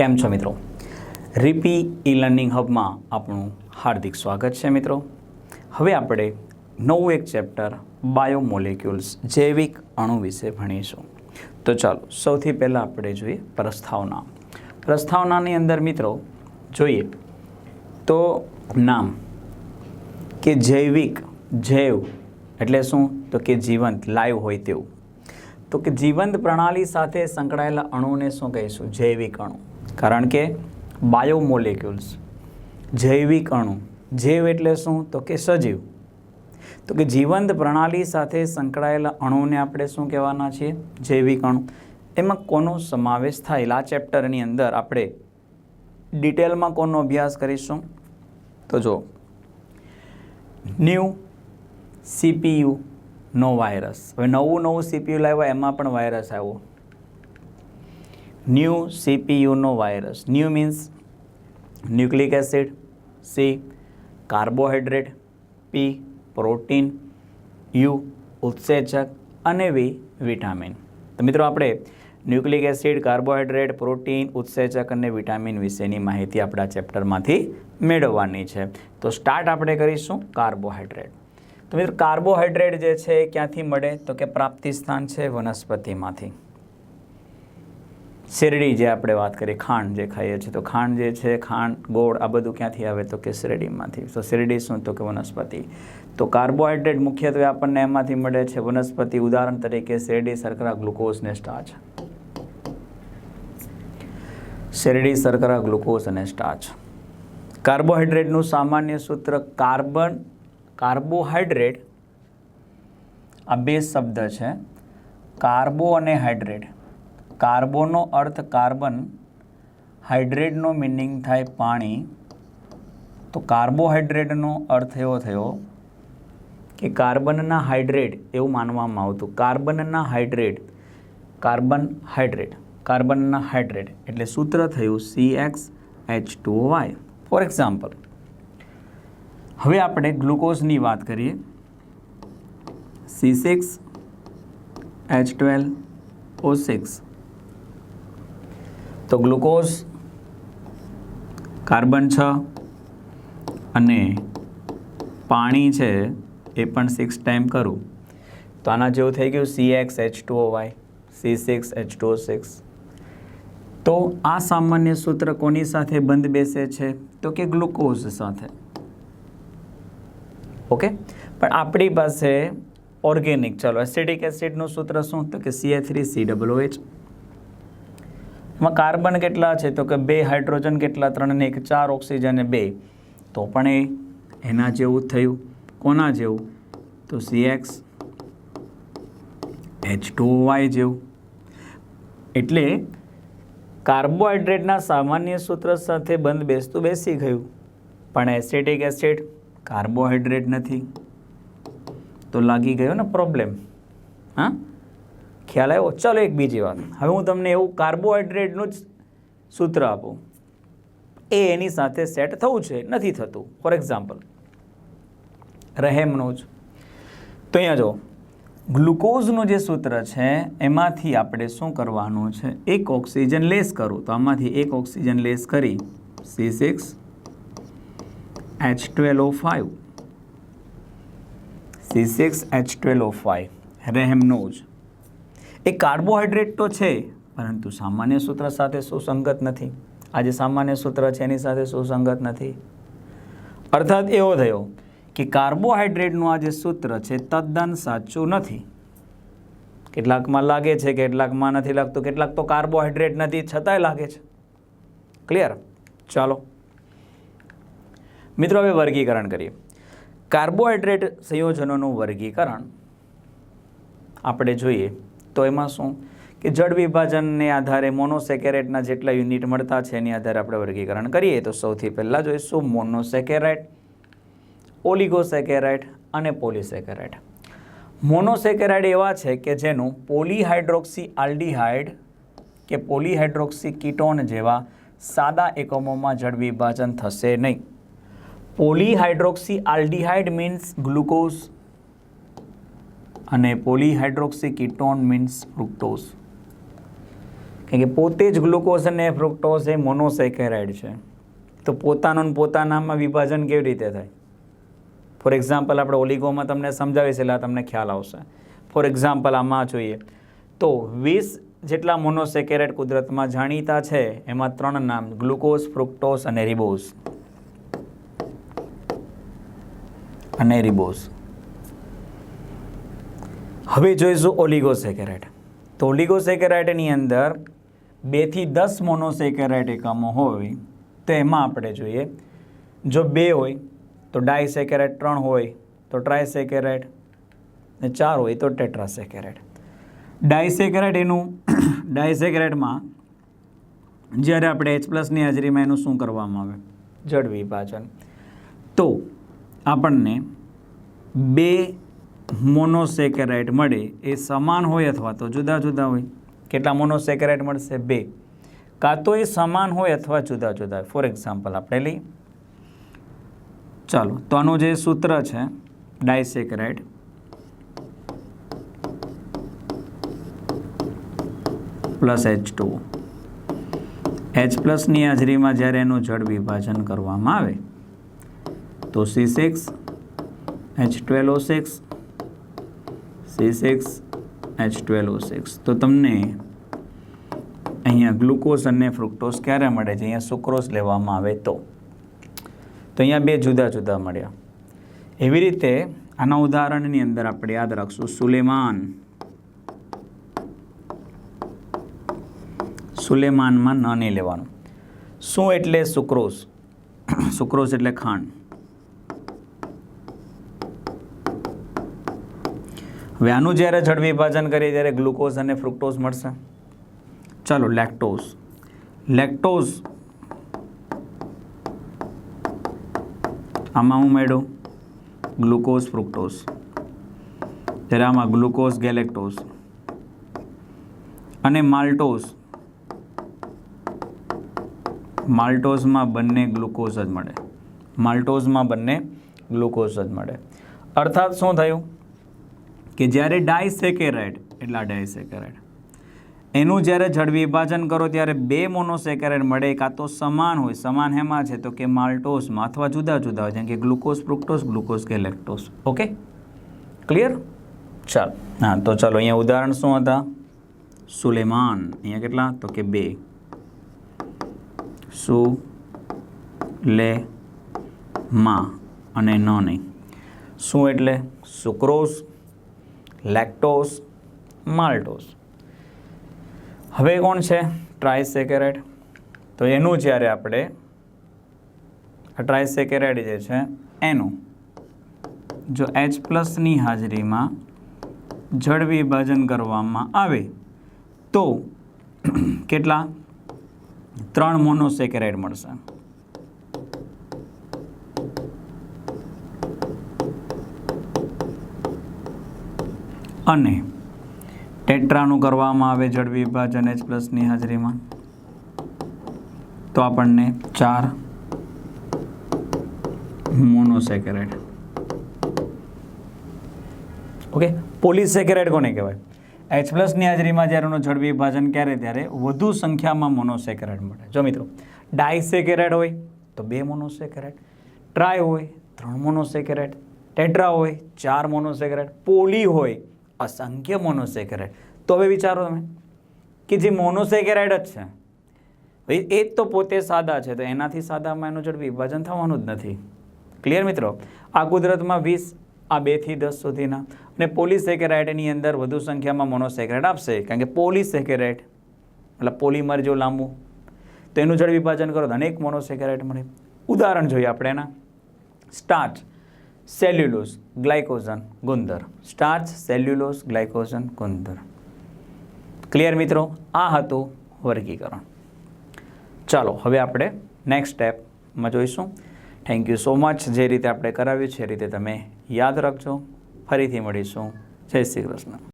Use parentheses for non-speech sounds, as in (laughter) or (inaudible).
કેમ છો મિત્રો? રીપી ઈ લર્નિંગ હબમાં આપણું હાર્દિક સ્વાગત છે મિત્રો. હવે આપણે નવું એક ચેપ્ટર બાયોમોલેક્યુલ્સ જૈવિક અણુ વિશે ભણીશું. તો ચાલો, સૌથી પહેલાં આપણે જોઈએ પ્રસ્તાવના. પ્રસ્તાવનાની અંદર મિત્રો, જોઈએ તો નામ કે જૈવિક જૈવ એટલે શું? તો કે જીવંત, લાઈવ હોય તેવું. તો કે જીવંત પ્રણાલી સાથે સંકળાયેલા અણુને શું કહીશું? જૈવિક અણુ. કારણ કે બાયોમોલેક્યુલ્સ જૈવિક અણુ, જૈવ એટલે શું? તો કે સજીવ. તો કે જીવંત પ્રણાલી સાથે સંકળાયેલા અણુને આપણે શું કહેવાના છીએ? જૈવિક અણુ. એમાં કોનો સમાવેશ થાય? આ ચેપ્ટરની અંદર આપણે ડિટેલમાં કોનો અભ્યાસ કરીશું? તો જો ન્યૂ સીપીયુ નો વાયરસ. હવે નવું નવું સીપીયુ લાવ્યા, એમાં પણ વાયરસ આવ્યો. New સીપીયુનો virus new means nucleic acid C carbohydrate P protein U ઉત્સેચક અને વી વિટામિન તો મિત્રો આપણે ન્યુક્લિક એસિડ કાર્બોહાઈડ્રેટ પ્રોટીન ઉત્સેચક અને વિટામિન વિશેની માહિતી આપણા ચેપ્ટરમાંથી મેળવવાની છે. તો સ્ટાર્ટ આપણે કરીશું કાર્બોહાઈડ્રેટ તો મિત્રો કાર્બોહાઈડ્રેટ જે છે એ ક્યાંથી મળે? તો કે પ્રાપ્તિ સ્થાન છે વનસ્પતિમાંથી. શેરડી જે આપણે વાત કરીએ, ખાંડ જે ખાઈએ છીએ, તો ખાંડ જે છે, ખાંડ, ગોળ આ બધું ક્યાંથી આવે તો કે શેરડીમાંથી. તો શેરડી શું તો કે વનસ્પતિ. તો કાર્બોહાઈડ્રેટ મુખ્યત્વે આપણને એમાંથી મળે છે વનસ્પતિ. ઉદાહરણ તરીકે શેરડી શર્કરા ગ્લુકોઝ ને સ્ટાર્ચ. શેરડી શર્કરા ગ્લુકોઝ અને સ્ટાર્ચ. કાર્બોહાઈડ્રેટનું સામાન્ય સૂત્ર કાર્બન, કાર્બોહાઈડ્રેટ, આ બે શબ્દ છે, કાર્બો અને હાઇડ્રેટ કાર્બોનો અર્થ કાર્બન, હાઇડ્રેટનો મિનિંગ થાય પાણી. તો કાર્બોહાઈડ્રેટનો અર્થ એવો થયો કે કાર્બનના હાઇડ્રેટ એવું માનવામાં આવતું. કાર્બનના હાઇડ્રેટ, કાર્બન હાઇડ્રેટ, કાર્બનના હાઇડ્રેટ એટલે સૂત્ર થયું C X H two Y for example હવે આપણે ગ્લુકોઝની વાત કરીએ. C six H twelve O six તો ગ્લુકોઝ, કાર્બન છ અને પાણી છે એ પણ સિક્સ ટાઈમ કરું. તો આના જેવું થઈ ગયું C X H two Y C six H two six તો આ સામાન્ય સૂત્ર કોની સાથે બંધ બેસે છે? તો કે ગ્લુકોઝ સાથે. ઓકે? પણ આપણી પાસે ઓર્ગેનિક, ચલો, એસિડિક એસિડનું સૂત્ર શું? તો કે C three C double H એમાં કાર્બન કેટલા છે? તો કે બે હાઇડ્રોજન કેટલા? ત્રણ ને એક, ચાર ઓક્સિજન બે. તો પણ એ એના જેવું થયું. કોના જેવું? તો C X H two Y જેવું. એટલે કાર્બોહાઈડ્રેટના સામાન્ય સૂત્ર સાથે બંધ બેસતું બેસી ગયું. પણ એસિટિક એસિડ કાર્બોહાઈડ્રેટ નથી. તો લાગી ગયો ને પ્રોબ્લેમ હા? ખ્યાલ આવ્યો? ચાલો એક બીજી વાત. હવે હું તમને એવું કાર્બોહાઈડ્રેટનું જ સૂત્ર આપું. એ એની સાથે સેટ થવું છે, નથી થતું. ફોર એક્ઝામ્પલ રહેમનું જ. તો અહીંયા જો ગ્લુકોઝનું જે સૂત્ર છે, એમાંથી આપણે શું કરવાનું છે? એક ઓક્સિજન લેસ કરું. તો આમાંથી એક ઓક્સિજન લેસ કરી. C six H twelve O five C six H twelve O five રહેમનું જ. એ કાર્બોહાઈડ્રેટ તો છે, પરંતુ સામાન્ય સૂત્ર સાથે સુસંગત નથી. આ જે સામાન્ય સૂત્ર છે, એની સાથે સુસંગત નથી. અર્થાત એવો થયો કે કાર્બોહાઈડ્રેટનું આ જે સૂત્ર છે, તદ્દન સાચું નથી. કેટલાકમાં લાગે છે, કેટલાકમાં નથી લાગતું, કેટલાક તો કાર્બોહાઈડ્રેટ નથી, છતાંય લાગે છે. ક્લિયર ચાલો. મિત્રો, હવે વર્ગીકરણ કરીએ. કાર્બોહાઈડ્રેટ સંયોજનોનું વર્ગીકરણ આપણે જોઈએ. તો એમાં શું? કે જળ વિભાજનને આધારે મોનોસેકેરેટના જેટલા યુનિટ મળતા છે એની આધારે આપણે વર્ગીકરણ કરીએ. તો સૌથી પહેલાં જોઈશું મોનોસેકેરાઇટ ઓલિગોસેકેરાઇટ અને પોલિસેકેરાઇટ મોનોસેકેરાઇડ એવા છે કે જેનું પોલીહાઇડ્રોક્સી આલ્ડીહાઇડ કે પોલીહાઇડ્રોક્સી કીટોન જેવા સાદા એકમોમાં જળ વિભાજન થશે નહીં. પોલીહાઇડ્રોક્સી આલ્ડીહાઇડ મીન્સ ગ્લુકોઝ અને પોલીહાઇડ્રોક્સી કીટોન મીન્સ ફ્રુક્ટોઝ. કે પોતે જ ગ્લુકોઝ અને ફ્રુક્ટોઝ એ મોનોસેકેરાઇડ છે. તો પોતાનો પોતાનામાં વિભાજન કેવી રીતે થાય? ફોર એક્ઝામ્પલ આપણે ઓલિગોમાં તમને સમજાવીશ એટલે તમને ખ્યાલ આવશે. ફોર એક્ઝામ્પલ આમાં જોઈએ. તો વીસ જેટલા મોનોસેકેરાઇડ કુદરતમાં જાણીતા છે, એમાં ત્રણ નામ ગ્લુકોઝ, ફ્રુક્ટોઝ અને રિબોઝ. અને રિબોઝ. હવે જોઈશું ઓલિગોસેકેરાઇટ. તો ઓલિગોસેકેરાઇટની અંદર બેથી દસ મોનોસેકેરાઇટ એકમો હોય, તો એમાં આપણે જોઈએ, જો બે હોય, તો ડાયસેકેરાઇટ ત્રણ હોય, તો ટ્રાયસેકેરાઇટ, ને ચાર હોય, તો ટેટ્રાસેકેરાઇટ. ડાયસેકેરાઇટ એનું, (coughs) ડાયસેકેરાઇટમાં જ્યારે આપણે એચ પ્લસની હાજરીમાં એનું શું કરવામાં આવે? જડ વિભાજન. તો આપણને બે મોનોસેકેરાઇડ મળે એ સમાન હોય અથવા તો જુદા જુદા હોય. કેટલા મોનોસેકેરાઇટ મળશે? બે. કાં તો એ સમાન હોય અથવા જુદા જુદા. ફોર એક્ઝામ્પલ આપણે લઈએ. ચાલો, તો આનું જે સૂત્ર છે, disaccharide. Plus H two. H પ્લસની હાજરીમાં જ્યારે એનું જળ વિભાજન કરવામાં આવે, તો C six H twelve six C six H twelve six તો તમને અહીંયા ગ્લુકોઝ અને ફ્રુક્ટોઝ ક્યારે મળે છે? અહીંયા સુક્રોઝ લેવામાં આવે તો. તો અહીંયા બે જુદા જુદા મળ્યા. એવી રીતે આના ઉદાહરણની અંદર આપણે યાદ રાખશું. સુલેમાન. સુલેમાનમાં ન નહીં લેવાનું. શું એટલે સુક્રોઝ? સુક્રોઝ એટલે ખાંડ. હવે આનું જ્યારે જળ વિભાજન કરીએ ત્યારે ગ્લુકોઝ અને ફ્રુક્ટોઝ મળશે. ચાલો, લેક્ટોઝ. લેક્ટોઝ આમાં હું મેળવું? Glucose, fructose. ત્યારે આમાં ગ્લુકોઝ, ગેલેક્ટોઝ અને માલ્ટોઝ, માલ્ટોઝમાં બંને ગ્લુકોઝ જ મળે. માલ્ટોઝમાં બંને ગ્લુકોઝ જ મળે. અર્થાત શું થયું? કે જ્યારે ડાયસેકેરાઇડ એટલા ડાયસેકેરાઇડ એનું જ્યારે જળ વિભાજન કરો ત્યારે બે મોનોસેકેરાઇડ મળે, કાં તો સમાન હોય. સમાન હેમાં છે તો કે માલ્ટોઝમાં અથવા જુદા જુદા હોય, જેમ કે ગ્લુકોઝ ફ્રુક્ટોઝ ગ્લુકોઝ કે લેક્ટોઝ ઓકે ક્લિયર ચાલો. હા, તો ચાલો, અહીંયા ઉદાહરણ શું હતા? સુલેમાન. અહીંયા કેટલા? તો કે બે. સુ લે માં અને ન નહીં. શું એટલે? સુક્રોઝ લેક્ટોઝ માલ્ટોસ હવે કોણ છે? ટ્રાયસેકેરાઇડ તો એનું જ્યારે આપણે, આ ટ્રાયસેકેરાઇડ જે છે, એનું, જો એચ પ્લસની હાજરીમાં જળ વિભાજન કરવામાં આવે, તો કેટલા? ત્રણ મોનોસેકેરાઇડ મળશે. અને ટેટ્રાનું કરવામાં આવે જળ વિભાજન એચ પ્લસની હાજરીમાં. તો આપણને ચાર મોનોસેકેરેટ ઓકે પોલીસેકેરાઇડ કોને કહેવાય? એચ પ્લસની હાજરીમાં જ્યારે એનું જળ વિભાજન ક્યારે ત્યારે વધુ સંખ્યામાં મોનોસેકેરેટ મળે. જો મિત્રો ડાયસેકેરેટ હોય તો બે મોનોસેકેરેટ ટ્રાય હોય, ત્રણ મોનોસેકેરેટ ટેટ્રા હોય, ચાર મોનોસેકેરેટ પોલી હોય અસંખ્ય મોનોસેકેરાઇડ. તો હવે વિચારો તમે, કે જે મોનોસેકેરાઇડ જ છે એ જ તો પોતે સાદા છે, તો એનાથી સાદામાં એનું ઝડપી વિભાજન થવાનું જ નથી. ક્લિયર મિત્રો? આ કુદરતમાં વીસ, આ બેથી દસ સુધીના, અને પોલીસેકેરાઇડની અંદર વધુ સંખ્યામાં મોનોસેકેરાઇડ આપશે, કારણ કે પોલીસેકેરાઇડ, મતલબ પોલીમર જો લાંબુ, તો એનું જળ વિભાજન કરો તો અનેક મોનોસેકેરાઇડ મળે. ઉદાહરણ જોઈએ આપણે એના. સ્ટાર્ચ. સેલ્યુલોઝ ગ્લાયકોઝન ગુંદર સ્ટાર્ચ સેલ્યુલોઝ ગ્લાયકોઝન ગુંદર ક્લિયર મિત્રો? આ હતું વર્ગીકરણ. ચાલો, હવે આપણે નેક્સ્ટ સ્ટેપમાં જોઈશું. થેન્ક યુ સો મચ જે રીતે આપણે કરાવ્યું છે એ રીતે તમે યાદ રાખજો. ફરીથી મળીશું. જય શ્રી કૃષ્ણ.